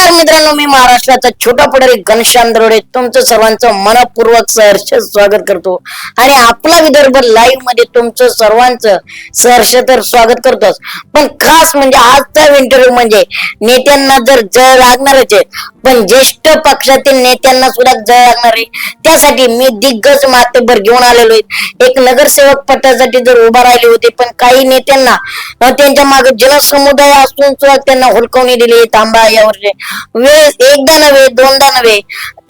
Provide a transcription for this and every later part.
नमस्कार मित्रांनो मी महाराष्ट्राचा छोटा पुढारी घनश्याम दरोडे. तुमचं सर्वांचं मनपूर्वक सहर्ष स्वागत करतो. आणि आपला विदर्भ लाईव्हमध्ये तुमचं सर्वांचं सहर्ष तर स्वागत करतोच. पण खास म्हणजे आजचा इंटरव्ह्यू म्हणजे नेत्यांना जर जळ लागणारच आहे पण ज्येष्ठ पक्षातील नेत्यांना सुद्धा जळ लागणार आहे. त्यासाठी मी दिग्गज मातेभर घेऊन आलेलो आहे. एक नगरसेवक पदासाठी जर उभा राहिले होते पण काही नेत्यांना त्यांच्या मागे जनसमुदाय असून सुद्धा त्यांना हुलकवणी दिली तांबा यावर वेळेस एकदा नव्हे दोनदा नव्हे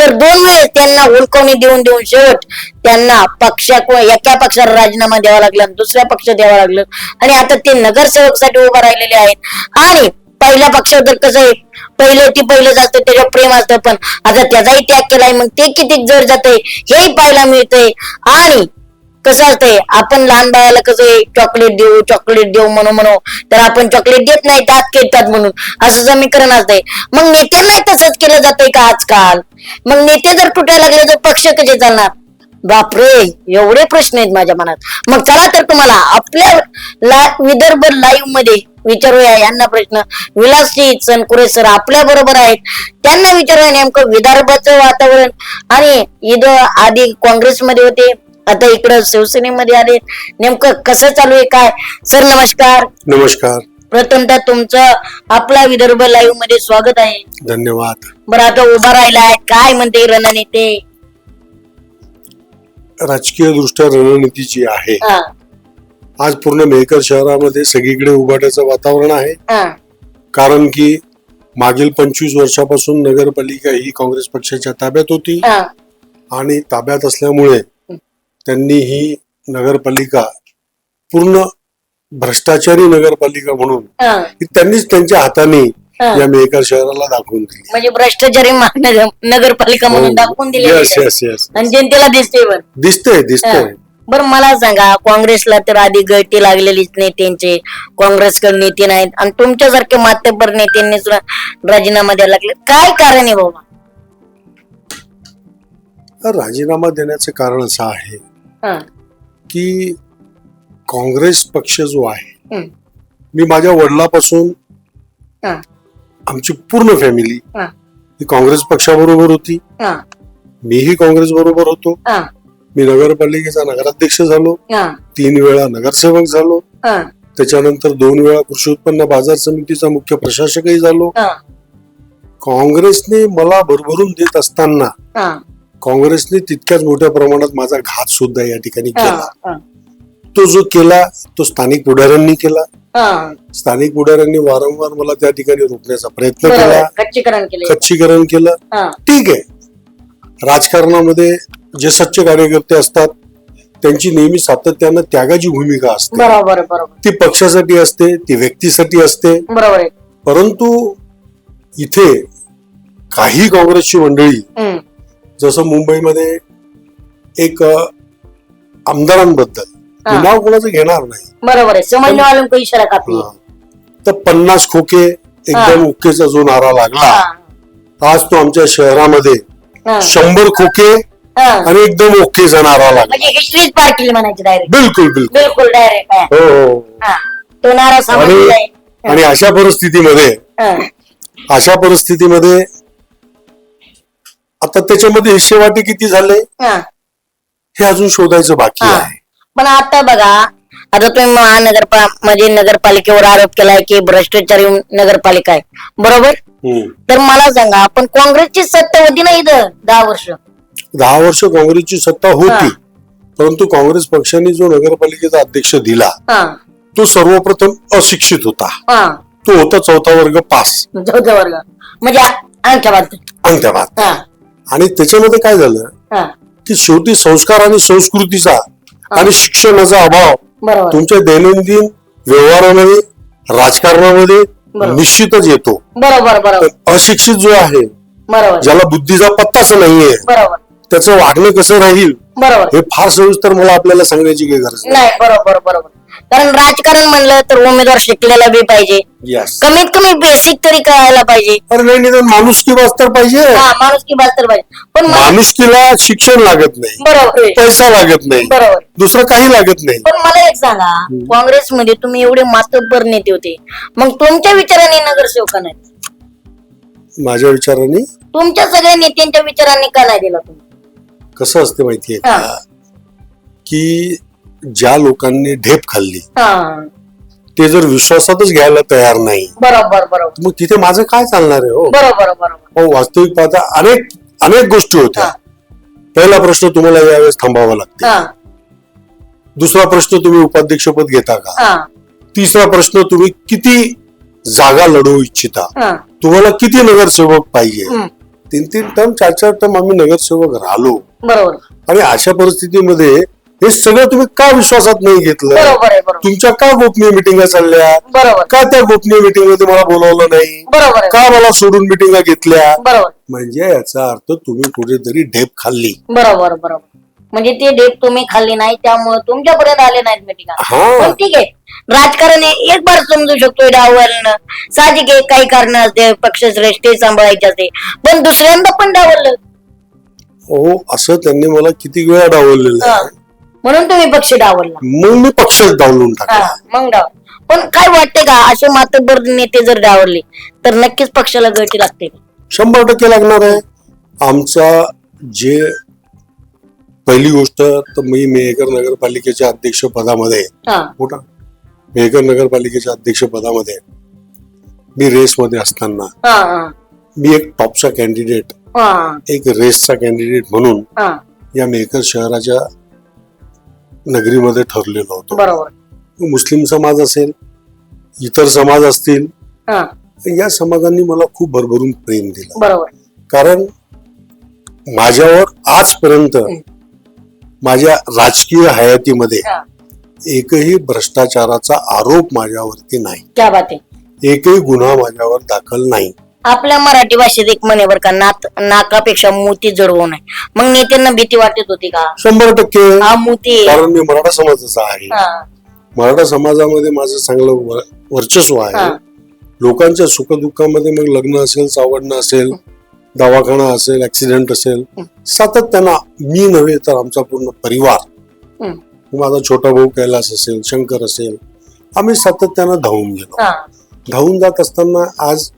तर दोन वेळेस त्यांना हुलकवणी देऊन देऊन शेवट त्यांना पक्षा एका पक्षाला राजीनामा द्यावा लागला दुसऱ्या पक्ष द्यावा लागलं. आणि आता ते नगरसेवकसाठी उभं राहिलेले आहेत. आणि पहिल्या पक्ष तर कसं आहे पहिलं ती पहिलं जातं त्याच्यावर प्रेम असतं पण आता त्याचाही त्याग केलाय मग ते किती जड जातंय हेही पाहायला मिळतंय. आणि कसं असतंय आपण लहान बाळाला कसं आहे, चॉकलेट देऊ चॉकलेट देऊ म्हणू म्हणू तर आपण चॉकलेट देत नाही दात केतात म्हणून. असं समीकरण असतंय मग नेत्यांनाही तसंच केलं जातंय का आजकाल? मग नेते जर तुटायला लागले तर पक्ष कसे चालणार? बापरे एवढे प्रश्न आहेत माझ्या मनात. मग चला तर तुम्हाला आपल्या ला विदर्भ लाईव्हमध्ये विचारूया यांना प्रश्न. विलासजी सनकुरे सर आपल्या बरोबर आहेत. त्यांना विचारूया नेमकं विदर्भाचं वातावरण. आणि इथं आधी काँग्रेसमध्ये होते. आता इकडं शिवसेनेमध्ये आले. नेमकं कसं चालू आहे काय? सर नमस्कार. नमस्कार. प्रथमतः तुमचं आपला विदर्भ लाईव्हमध्ये स्वागत आहे. धन्यवाद. बरं आता उभा राहिलाय. काय म्हणते रणनीती? राजकीय दृष्ट्या रणनीतीची आहे हा. आज पूर्ण मेहकर शहरामध्ये सगळीकडे उभाट्याचं वातावरण आहे. हा. कारण की मागील पंचवीस वर्षापासून नगरपालिका ही काँग्रेस पक्षाच्या ताब्यात होती. हा. आणि ताब्यात असल्यामुळे त्यांनी ही नगरपालिका पूर्ण भ्रष्टाचारी नगरपालिका म्हणून हा. त्यांनीच त्यांच्या हाताने. या मेहकर शहराला दाखवून दिली. म्हणजे भ्रष्टाचारी नगरपालिका हो. म्हणून दाखवून दिली येस येस येस आणि जनतेला दिसते पण. दिसतंय दिसतंय. बरं मला सांगा काँग्रेसला तर आधी गळती लागलेलीच नेत्यांचे काँग्रेसकडे नेते नाहीत. आणि तुमच्यासारखे मातेभर नेत्यांनी सुद्धा राजीनामा द्यायला लागले. काय कारण आहे बाबा? राजीनामा देण्याचं कारण असं आहे की काँग्रेस पक्ष जो आहे मी माझ्या वडिलापासून आमची पूर्ण फॅमिली हा, काँग्रेस पक्षाबरोबर होती. हा, मीही काँग्रेस बरोबर होतो. मी नगरपालिकेचा नगराध्यक्ष झालो. तीन वेळा नगरसेवक झालो. त्याच्यानंतर दोन वेळा कृषी उत्पन्न बाजार समितीचा मुख्य प्रशासकही झालो. काँग्रेसने मला भरभरून देत असताना काँग्रेसने तितक्याच मोठ्या प्रमाणात माझा घात सुद्धा या ठिकाणी केला. तो जो केला तो स्थानिक पुढाऱ्यांनी केला. स्थानिक पुढाऱ्यांनी वारंवार मला त्या ठिकाणी रोखण्याचा प्रयत्न केला. खच्चीकरण केले. हा, ठीक आहे. राजकारणामध्ये जे सच्चे कार्यकर्ते असतात त्यांची नेहमी सातत्यानं त्यागाची भूमिका असते. ती पक्षासाठी असते ती व्यक्तीसाठी असते. परंतु इथे काही काँग्रेसची मंडळी जसं मुंबईमध्ये एक आमदारांबद्दल हा. नाव कोणाचं घेणार नाही. बरोबर आहे. समजने वालों को इशारा काफी है. हा. तर पन्नास खोके एकदम ओकेचा जो नारा लागला हा, आज तो आमच्या शहरामध्ये हा, शंभर खोके हा. आणि एकदम ओकेचा नारा लागला. म्हणजे हिस्ट्रीच पार केली म्हणायची डायरेक्ट बिलकुल बिलकुल. बिलकुल डायरेक्ट हो. हो तो नारा आणि अशा परिस्थितीमध्ये हा, अशा परिस्थितीमध्ये आता त्याच्यामध्ये हिस्सेवाटे किती झाले? हा, हे अजून शोधायचं बाकी हा. आहे. पण आता बघा आता तुम्ही महानगरपा म्हणजे नगरपालिकेवर आरोप केलाय की भ्रष्टाचारी नगरपालिका आहे. बरोबर? हम्म. तर मला सांगा पण काँग्रेसची सत्ता होती ना इथं दहा वर्ष? दहा वर्ष काँग्रेसची सत्ता हा. होती परंतु काँग्रेस पक्षाने जो नगरपालिकेचा अध्यक्ष दिला हा. तो सर्वप्रथम अशिक्षित होता. हा. तो होता चौथा वर्ग पास. चौथा वर्ग. म्हणजे अंगठा अंत्यभात हा. आणि त्याच्यामध्ये काय झालं? की शेवटी संस्कार आणि संस्कृतीचा आणि शिक्षणाचा अभाव तुमच्या दैनंदिन व्यवहारामध्ये राजकारणामध्ये. निश्चितच येतो. बरोबर अशिक्षित जो आहे ज्याला बुद्धीचा पत्ताच नाहीये त्याचं वागणं कसं राहील? बरोबर. हे फार सविस्तर मला आपल्याला सांगण्याची काही गरज नाही. नाही बरोबर बरोबर. कारण राजकारण म्हणलं तर उमेदवार शिकलेला बी पाहिजे. Yes. कमीत कमी बेसिक तरी कळायला पाहिजे. अरे नाही निदान माणुसकी पाहिजे. हा माणूस की बात तर पाहिजे. पण माणुसकीला शिक्षण लागत नाही. बरोबर. आहे. पैसा लागत नाही. बरोबर. दुसरं काही लागत नाही. पण मला एक सांगा काँग्रेसमध्ये तुम्ही एवढे मातब्बर नेते होते. मग तुमच्या विचाराने नगरसेवका नाही माझ्या विचाराने? तुमच्या सगळ्या नेत्यांच्या विचारांनी का नाही दिला तुम्ही? कसं असते माहितीये का? हा. की ज्या लोकांनी ढेप खाल्ली हा. ते जर विश्वासातच घ्यायला तयार नाही बरोबर बरोबर. मग तिथे माझं काय चालणार आहे हो? बरोबर बरोबर. अहो, वास्तविक पाहता अनेक अनेक गोष्टी होत्या. हा. पहिला प्रश्न तुम्हाला यावेळेस थांबावा लागते. हा. दुसरा प्रश्न तुम्ही उपाध्यक्षपद घेता का? हा. तिसरा प्रश्न तुम्ही किती जागा लढवू इच्छिता? हा. तुम्हाला किती नगरसेवक पाहिजे? हम्म. तीन तीन टर्म चार चार टर्म आम्ही नगरसेवक राहिलो. बरोबर. आणि अशा परिस्थितीमध्ये हे सगळं तुम्ही का विश्वासात नाही घेतलं? बरोबर आहे बरोबर. तुमच्या का गोपनीय मिटिंगा चालल्या? बरोबर. का त्या गोपनीय मिटिंगमध्ये मला बोलावलं नाही? बरोबर आहे. का मला सोडून मिटिंगा घेतल्या? बरोबर. म्हणजे याचा अर्थ तुम्ही कुठेतरी ढेप खाल्ली. बरोबर बरोबर. म्हणजे ते डेप तुम्ही खाल्ली नाही त्यामुळे तुमच्यापर्यंत आले नाहीत मिटिंगा. हा. पण ठीक आहे. राजकारण एक बार समजू शकतो डावलणं साहजिक आहे काही कारण असते पक्ष श्रेष्ठी सांभाळायचे असते. पण दुसऱ्यांदा पण डावललं हो असं त्यांनी मला किती वेळा डावललेलं हा. आहे म्हणून तुम्ही पक्ष डावलला मग मी पक्षच डावलून हा टाकला. मग डाव. पण काय वाटतंय का असे मातबर नेते जर डावलले तर नक्कीच पक्षाला गळती लागते. शंभर टक्के लागणार आहे. आमचा जे पहिली गोष्ट तर मी मेहकर नगरपालिकेच्या अध्यक्ष पदामध्ये हा मेहकर नगरपालिकेच्या अध्यक्ष पदामध्ये मी रेसमध्ये असताना मी एक टॉपचा कॅन्डिडेट एक रेसचा कॅन्डिडेट म्हणून या मेहकर शहराच्या नगरीमध्ये ठरलेलो होतो. मुस्लिम समाज असेल इतर समाज असतील या समाजांनी मला खूप भरभरून प्रेम दिलं. कारण माझ्यावर आजपर्यंत माझ्या राजकीय हयातीमध्ये एकही भ्रष्टाचाराचा आरोप माझ्यावरती नाही. क्या बात आहे? एकही गुन्हा माझ्यावर दाखल नाही. आपल्या मराठी भाषेत एक म्हणे बरं का नात नाकापेक्षा मोती जडवू नये मग नेत्यांना भीती वाटत होती का? शंभर टक्के. हा मोती. कारण मी मराठा समाजाचा आहे. हा, मराठा समाजामध्ये माझं चांगलं वर- वर्चस्व आहे. लोकांच्या सुखदुःखामध्ये मग लग्न असेल चावडणं असेल दवाखाना असेल ऍक्सिडेंट असेल सातत्यानं मी नव्हे तर आमचा पूर्ण परिवार. हम्म, माझा छोटा भाऊ कैलास असेल शंकर असेल आम्ही सातत्यानं धावून गेलो. हा. धावून जात असताना आज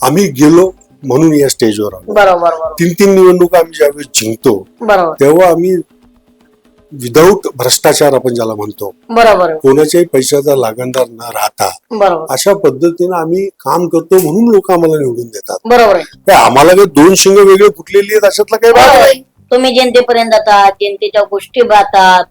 आम्ही गेलो म्हणून या स्टेजवर आलो. बरोबर बरोबर. तीन तीन निवडणुका आम्ही ज्यावेळेस जिंकतो बरोबर. तेव्हा आम्ही विदाऊट भ्रष्टाचार आपण ज्याला म्हणतो बरोबर. कोणाच्याही पैशाचा लागणदार न राहता बरोबर. अशा पद्धतीनं आम्ही काम करतो म्हणून लोक आम्हाला निवडून देतात. बरोबर. आहे काय आम्हाला काही दोन शिंग वेगळे फुटलेली आहेत अशातला काही भाग बरोबर नाही. आहे. तुम्ही जनतेपर्यंत जातात जनतेच्या गोष्टी राहतात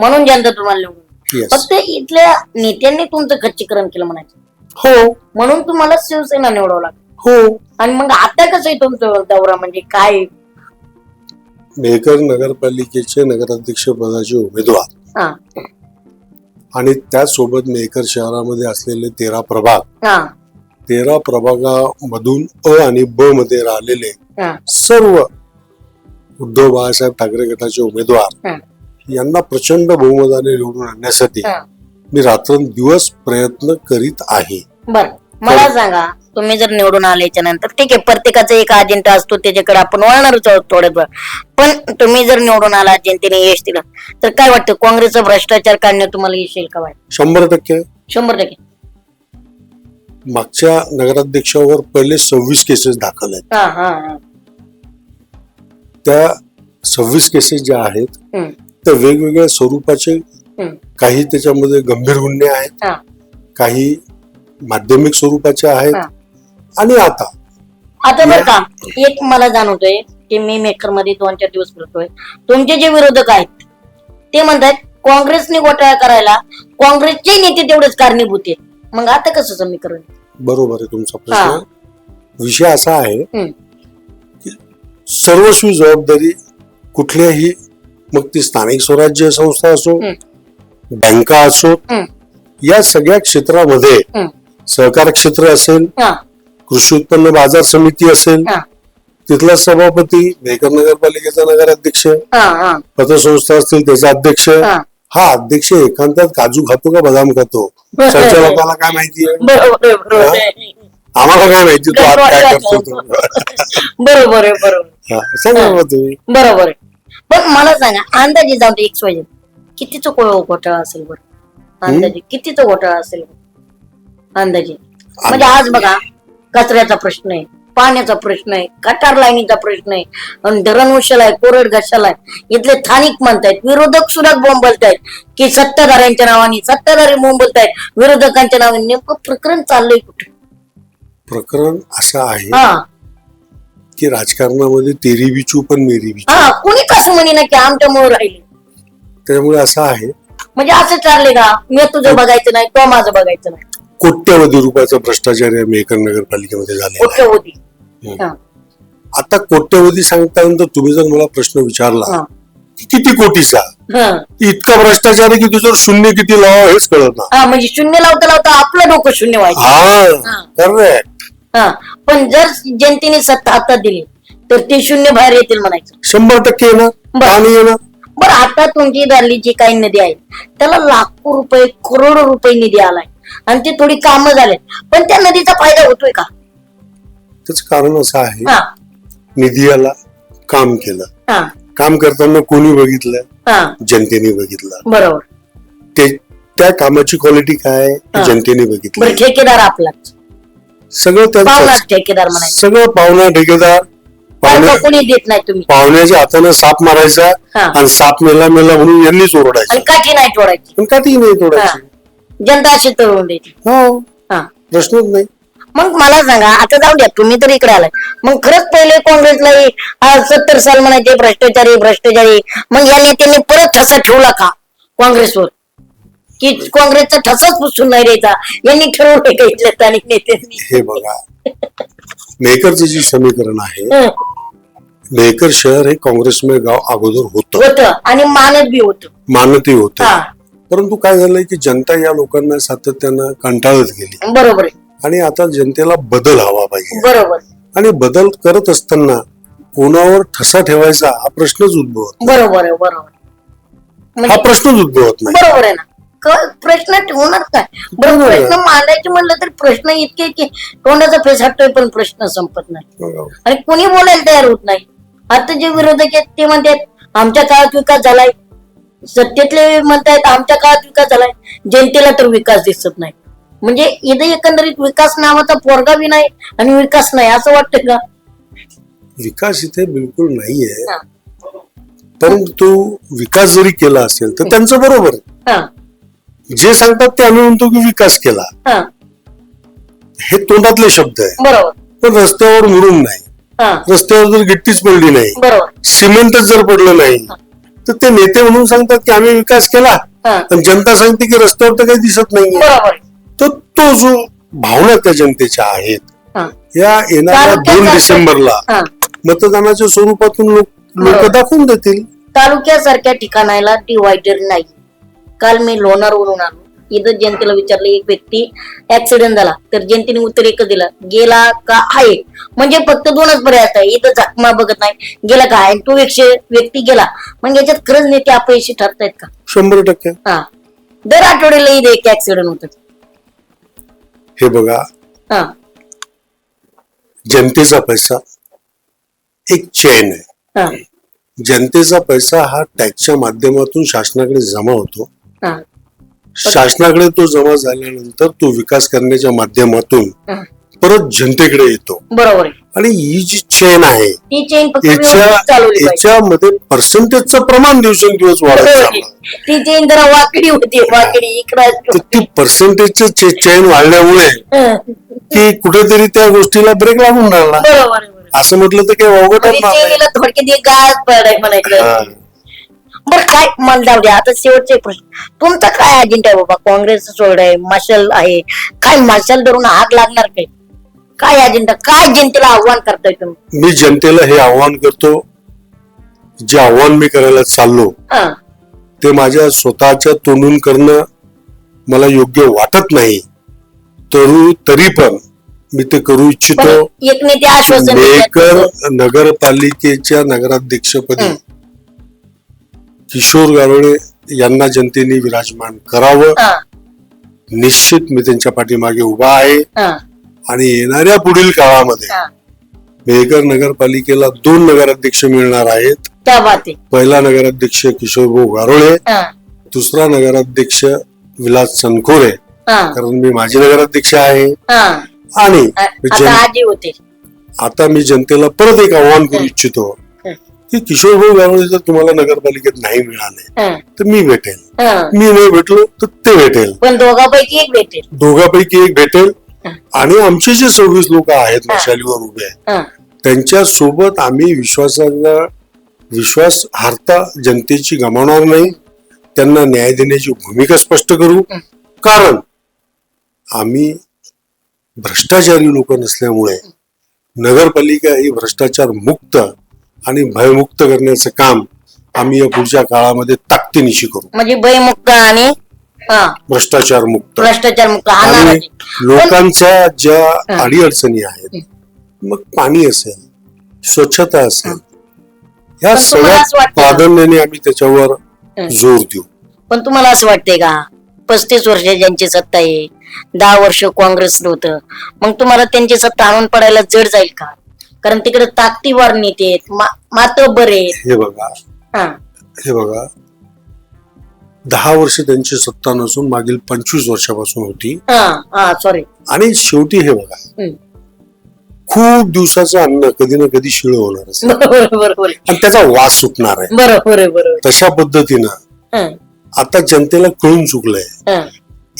म्हणून जनता तुम्हाला निवडून Yes. फक्त इथल्या नेत्यांनी तुमचं खच्चीकरण केलं म्हणायचं. हो. म्हणून तुम्हाला शिवसेना निवडावं लागलं. हो. आणि मग आता कसं आहे तुमचं दौरा म्हणजे काय? मेहकर नगरपालिकेचे नगराध्यक्ष पदाचे उमेदवार. हा. आणि त्याचसोबत मेहकर शहरामध्ये असलेले तेरा प्रभाग. हा. तेरा प्रभागामधून अ आणि ब मध्ये राहिलेले हा. सर्व उद्धव बाळासाहेब ठाकरे गटाचे उमेदवार हा. यांना प्रचंड बहुमताने निवडून आणण्यासाठी हा. मी रात्रंदिवस प्रयत्न करीत आहे. बर. मला सांगा तुम्ही जर निवडून आल्याच्यानंतर ठीक आहे प्रत्येकाचा एक अजेंडा असतो त्याच्याकडे आपण वळणारच आहोत थोड्याच वेळ पण तुम्ही जर निवडून आला जनतेने यश दिलं तर काय वाटतं काँग्रेसचा भ्रष्टाचार काढण्यात तुम्हाला यश येईल का वाटत? शंभर टक्के. शंभर टक्के. मागच्या नगराध्यक्षावर पहिले सव्वीस केसेस दाखल आहेत. हा हा हा. त्या सव्वीस केसेस ज्या आहेत हम्म, त्या वेगवेगळ्या स्वरूपाचे काही त्याच्यामध्ये गंभीर गुन्हे आहेत काही माध्यमिक स्वरूपाचे आहेत. आणि आता. आता बरं का एक मला जाणवतोय की मी मेकरमध्ये दोन चार दिवस फिरतोय. तुमचे जे विरोधक आहेत ते म्हणतात काँग्रेसने घोटाळा करायला काँग्रेसचे नेते तेवढेच कारणीभूत आहेत. मग आता कसं समीकरण? बरोबर आहे तुमचा. प्रश्न. विषय असा आहे हम्म, सर्वस्वी जबाबदारी कुठल्याही मग ती स्थानिक स्वराज्य संस्था असो बँका असो या सगळ्या क्षेत्रामध्ये. सहकार क्षेत्र असेल कृषी उत्पन्न बाजार समिती असेल तिथला सभापती मेकर नगरपालिकेचा नगराध्यक्ष पतसंस्था असतील त्याचा अध्यक्ष हा. अध्यक्ष एकांतात काजू खातो का बदाम खातो? सरच्या लोकांना काय माहिती. आम्हाला काय माहिती? तू आज काय करतो बरोबर आहे बरोबर हा, सांगा तुम्ही. बरोबर आहे. पण मला सांगा अंदाजे जाऊ दे एक सोय कितीचा को- घोटाळा असेल बरं? अंदाजे कितीचा घोटाळा असेल अंदाजे. म्हणजे आज बघा कचऱ्याचा प्रश्न आहे पाण्याचा प्रश्न आहे कटार लाईनीचा प्रश्न आहे आणि धरणवशाला आहे कोरड घशाला आहे इथले स्थानिक म्हणतायत विरोधक सुद्धा बोंबलतायत की सत्ताधाऱ्यांच्या नावाने सत्ताधारी बोंबलतायत विरोधकांच्या नावाने नेमकं प्रकरण चाललंय कुठे? प्रकरण असं आहे हा. की राजकारणामध्ये तेरी बिचू पण मेरी बिचू. हा कुणी कसं म्हणे ना की आमच्यामुळे राहिले? त्यामुळे असं आहे. म्हणजे असं चालले का? मी तुझं बघायचं नाही तो माझं बघायचं नाही? कोट्यवधी रुपयाचा भ्रष्टाचार या मेहकर नगरपालिकेमध्ये हम्म. हा, आता कोट्यवधी सांगतानंतर तुम्ही जर मला प्रश्न विचारला हा, की किती कोटीचा? हा. इतका भ्रष्टाचार आहे की तुझ्यावर शून्य किती लावा हेच कळत ना हा म्हणजे शून्य लावता लावता आपलं डोकं शून्य व्हायचं. हा करेक्ट हा. पण जर जनतेने सत्ता हातात दिली तर ते शून्य बाहेर येतील म्हणायचं. शंभर टक्के येणार बरं. पाणी बरं आता तुमची धरली जी काही नदी आहे त्याला लाखो रुपये करोडो रुपये निधी आलाय. आणि ते थोडी कामं झाले पण त्या नदीचा फायदा होतोय का? त्याच कारण असं आहे हा. निधी आला काम केलं. हा. काम करताना कोणी बघितलं? हा. जनतेने बघितलं. बरोबर. ते त्या कामाची क्वालिटी काय? आहे हा. जनतेने बरं बघितली ठेकेदार आपलाच. सगळं ठेकेदार म्हणायचं. सगळं पाहुणा ठेकेदार. पाहुणा कोणी देत नाही तुम्ही? पाहुण्याच्या हातानं साप मारायचा हा. आणि साप मेला मेला म्हणून यांनीच ओरडायचं आणि काठी नाही तोडायची. पण का ती नाही हा. तोडायची जनता अशी तळून द्यायची. हो. हा. प्रश्नच नाही. मग मला सांगा आता जाऊ द्या तुम्ही तर इकडे आलाय मग खरंच पहिले काँग्रेसला सत्तर साल म्हणायचे भ्रष्टाचारी भ्रष्टाचारी. मग या नेत्यांनी परत ठसा ठेवला का काँग्रेसवर? की काँग्रेसचा ठसाच पुसून नाही द्यायचा. यांनी ठरवलं का इथल्या स्थानिक नेत्यांनी? हे बघा. मेहकरचं जे समीकरण आहे हं, मेहकर शहर हे काँग्रेसमय गाव अगोदर होतं. होतं. आणि मानत बी होत. मानती होतं. परंतु काय झालंय की जनता या लोकांना सातत्यानं कंटाळत गेली. बरोबर आहे. आणि आता जनतेला बदल हवा पाहिजे. बरोबर. आणि बदल करत असताना कोणावर ठसा ठेवायचा हा प्रश्नच उद्भवत बरोबर आहे बरोबर हा म्हणजे प्रश्नच उद्भवत नाही. बरोबर आहे ना. प्रश्न ठेवणार काय? बरं बरोबर. प्रश्न मांडायचे म्हणलं तर प्रश्न इतके की तोंडाचा फेस हटतोय पण प्रश्न संपत नाही. आणि कोणी बोलायला तयार होत नाही. आता जे विरोधक आहेत ते म्हणतात आमच्या काळात विकास झालाय. सत्तेतले म्हणतायत आमच्या काळात विकास झालाय. जनतेला तर विकास दिसत नाही. म्हणजे इथे एकंदरीत विकास नावाचा पोरगा बी नाही आणि विकास नाही असं वाटतं का? विकास इथे बिलकुल नाहीये. हा. परंतु विकास जरी केला असेल तर त्यांचं बरोबर आहे. हा. जे सांगतात ते आम्ही म्हणतो की विकास केला. हा. हे तोंडातले शब्द आहे. बरोबर. पण रस्त्यावर मुरुम नाही. हा. रस्त्यावर जर गिट्टीच पडली नाही बरोबर. सिमेंटच जर पडलं नाही तर ते नेते म्हणून सांगतात की आम्ही विकास केला. हा. आणि जनता सांगते की रस्त्यावर तर काही दिसत नाही बरोबर. तर तो जो भावना त्या जनतेच्या आहेत हा. या येणाऱ्या तालुक्यात दोन जास्त- डिसेंबरला हा. मतदानाच्या स्वरूपातून लोक लोक बरोबर. दाखवून देतील. तालुक्यासारख्या ठिकाणाला डिवायडर नाही. काल मी लोणारवरून आलो. इथं जनतेला विचारलं एक व्यक्ती ऍक्सिडेंट झाला. तर जनतेने उत्तर एकच दिलं गेला का आहे म्हणजे फक्त दोनच पर्याय असतात. इथं जखमा बघत नाही. गेला का आहे तो व्यक्ती व्यक्ती गेला. मग याच्यात खरंच नेते अपयशी ठरतायत का? शंभर टक्के. हा. दर आठवड्याला इथे एक ऍक्सिडेंट होत. हे बघा. हा. जनतेचा पैसा एक चेन आहे. हा. जनतेचा पैसा हा टॅक्सच्या माध्यमातून शासनाकडे जमा होतो. शासनाकडे तो जमा झाल्यानंतर तो विकास करण्याच्या माध्यमातून. परत जनतेकडे येतो बरोबर आहे आणि ही जी चेन आहे ती चेन फक्त याच्या व्यवस्थित चालवली पाहिजे याच्यामध्ये पर्सेंटेजचं प्रमाण दिवसेंदिवस वाढत बरोबर आहे. चाललं ती चेन जरा वाकडी होती वाकडी तर इकडं ती पर्सेंटेजचं चेन वाढल्यामुळे हं. की कुठेतरी त्या गोष्टीला ब्रेक लागून राहिला बरोबर आहे, बरोबर आहे. असं म्हटलं तर काही वावगं म्हणजे ठरणार नाही चेनीला थोडक्यात एक गाज पडाय म्हणायचं हा. बरं काय? मला जाऊ द्या. आता शेवटचे प्रश्न. तुमचा काय अजेंडा आहे बाबा? काँग्रेस सोड आहे मशाल आहे. काय मशाल धरून आग लागणार काय? काय अजेंडा काय जनतेला आव्हान करताय तुम्ही? मी जनतेला हे आव्हान करतो. जे आव्हान मी करायला चाललो हा. ते माझ्या स्वतःच्या तोंडून करणं मला योग्य वाटत नाही. तरू तरी पण मी ते करू पण इच्छितो एक नेते आश्वासन मेकर देतात. नगरपालिकेच्या नगराध्यक्षपदी हं. किशोर गारोळे यांना जनतेने विराजमान करावं. निश्चित मी त्यांच्या पाठीमागे उभा आहे. आणि येणाऱ्या पुढील काळामध्ये मेहकर नगरपालिकेला दोन नगराध्यक्ष मिळणार आहेत. पहिला नगराध्यक्ष किशोरभाऊ गारोळे हा. दुसरा नगराध्यक्ष विलास चनखोरे हा. कारण मी माजी नगराध्यक्ष आहे. आणि आता मी जनतेला परत एक आव्हान करू इच्छितो. की किशोरभाऊ गावडे जर तुम्हाला नगरपालिकेत नाही मिळाले तर मी भेटेल. मी नाही भेटलो तर ते भेटेल. पण दोघांपैकी एक भेटेल. दोघापैकी एक भेटेल. आणि आमचे जे सव्वीस लोक आहेत मशालीवर उभे आहेत त्यांच्यासोबत आम्ही विश्वासाचा विश्वास हारता जनतेची गमावणार नाही. त्यांना न्याय देण्याची भूमिका स्पष्ट करू. कारण आम्ही भ्रष्टाचारी लोक नसल्यामुळे नगरपालिका ही भ्रष्टाचार मुक्त आणि भयमुक्त करण्याचं काम आम्ही या पुढच्या काळामध्ये ताकदीनिशी करू म्हणजे भयमुक्त आणि हा भ्रष्टाचार मुक्त भ्रष्टाचार मुक्त आणि. लोकांच्या ज्या. अडीअडचणी आहेत मग पाणी असेल स्वच्छता असेल ह्या पण तुम्हाला सगळ्या वाटतं का? प्राधान्याने आम्ही त्याच्यावर. जोर देऊ पण तुम्हाला असं वाटतंय का पस्तीस वर्ष ज्यांची सत्ता आहे दहा वर्ष काँग्रेसनं होतं मग तुम्हाला त्यांची सत्ता आणून पडायला जड जाईल का कारण तिकडे ताकदीवार नेते आहेत मा- मातब्बर आहेत. हे बघा. हा, हे बघा. दहा वर्ष त्यांची सत्ता नसून मागील पंचवीस वर्षापासून होती. हा हा सॉरी आणि शेवटी हे बघा. खूप दिवसाचं अन्न कधी ना कधी शिळ होणार असेल बरोबर बरोबर. आणि त्याचा वास सुटणार आहे. बरोबर आहे, बरोबर. तशा पद्धतीनं हं, आता जनतेला कळून चुकलंय. हं.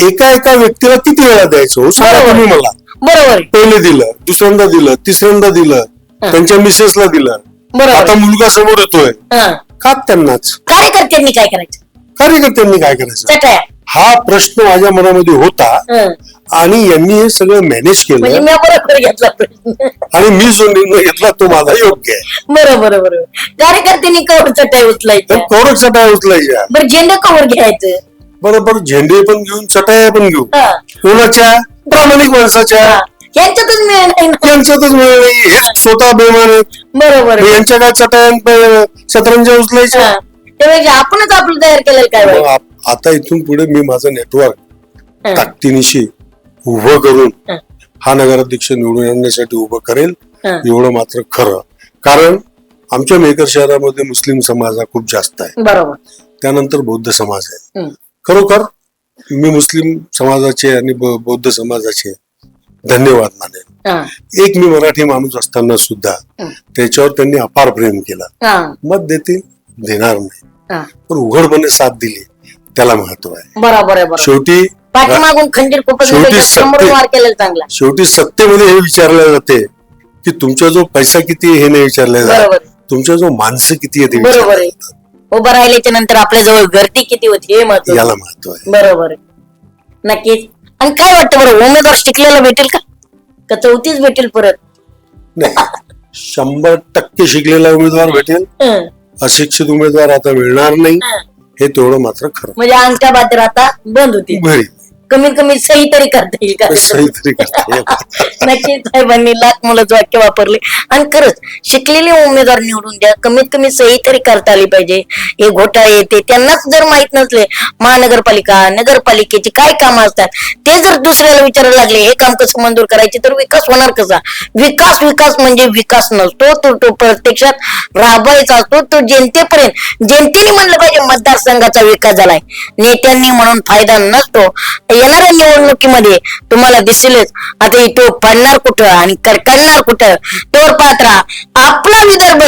एका एका व्यक्तीला किती वेळा द्यायचं हो? सांगा बरोबर. तुम्ही मला. बरोबर आहे, पहिले दिलं दुसऱ्यांदा दिलं तिसऱ्यांदा दिलं. त्यांच्या मिसेसला दिलं. बरोबर आता. मुलगा समोर येतोय. हं. का त्यांनाच? कार्यकर्त्यांनी काय करायचं? कार्यकर्त्यांनी काय करायचं? चटाया. हा प्रश्न माझ्या मनामध्ये होता हं. आणि यांनी हे सगळं मॅनेज म्हणजे केलं मी बरोबर घेतला प्रश्न. आणि मी जो निर्णय घेतला तो माझा योग्य आहे. बरोबर बरोबर कार्यकर्त्यांनी कवर चटाई तर उचलायचं कोरड चटाया उचलायच्या. बरं झेंडा कवर घ्यायचं? बरोबर झेंडे पण घेऊन चटाया पण घेऊ हा, कोणाच्या? प्रामाणिक माणसाच्या हा. यांच्यातच मिळ नाही ना यांच्यातच मिळ नाही हे स्वतः बेमान आहेत बरोबर आहे. यांच्या काय चटाया सतरंजा उचलायच्या हा. त्यापेक्षा आपणच आपलं तयार केलेलं काय मग वाईट? आप- आता इथून पुढे मी माझं नेटवर्क हं. ताकदीनिशी उभं करून हं. हा नगराध्यक्ष निवडून आणण्यासाठी उभं करेल हं. एवढं मात्र खरं कारण आमच्या मेकर शहरामध्ये मुस्लिम समाज हा खूप जास्त आहे बरोबर त्यानंतर बौद्ध समाज आहे. खरोखर मी मुस्लिम समाजाचे आणि बौद्ध समाजाचे धन्यवाद मानेन. एक मी मराठी माणूस असताना सुद्धा. त्याच्यावर त्यांनी अपार प्रेम केलं. मत देतील देणार नाही. पण उघडपणे साथ दिली त्याला महत्त्व आहे. बरोबर आहे शेवटी शेवटी चांगला. शेवटी सत्तेमध्ये हे विचारलं जाते की तुमचा जो पैसा किती आहे हे नाही विचारलं जात. तुमचा जो माणसं किती आहे ते बरोबर विचारलं आहे. जातं. उभं राहिल्याच्या नंतर आपल्या जवळ गर्दी किती होती हे महत्त्व याला महत्त्व आहे. बरोबर आहे. नक्कीच. आणि काय वाटतं बरं उमेदवार शिकलेला भेटेल का? का चौथीच भेटेल परत? नाही शंभर टक्के शिकलेला उमेदवार भेटेल. हं, अशिक्षित उमेदवार आता मिळणार नाही. हं. हे तेवढं मात्र खरं. म्हणजे अंगठ्या बाजार आता बंद घरी कमीत कमी सही तरी करता येईल का? करता. नक्कीच साहेबांनी लाख मुलाचं वाक्य वापरले. आणि खरंच शिकलेले उमेदवार निवडून द्या. कमीत कमी सही तरी करता आली पाहिजे. हे घोटाळे येते. त्यांनाच जर माहीत नसले महानगरपालिका नगरपालिकेची काय कामं असतात? ते जर दुसऱ्याला विचारायला लागले हे काम कसं मंजूर करायचे? तर विकास होणार कसा? विकास विकास म्हणजे विकास नसतो तो तो प्रत्यक्षात राबवायचा असतो. तो जनतेपर्यंत जनतेने म्हणलं पाहिजे मतदारसंघाचा विकास झालाय. नेत्यांनी म्हणून फायदा नसतो. येणाऱ्या निवडणुकीमध्ये तुम्हाला दिसेलच आता तो पडणार कुठं आणि करणार कुठं तोर पात्रा आपला विदर्भ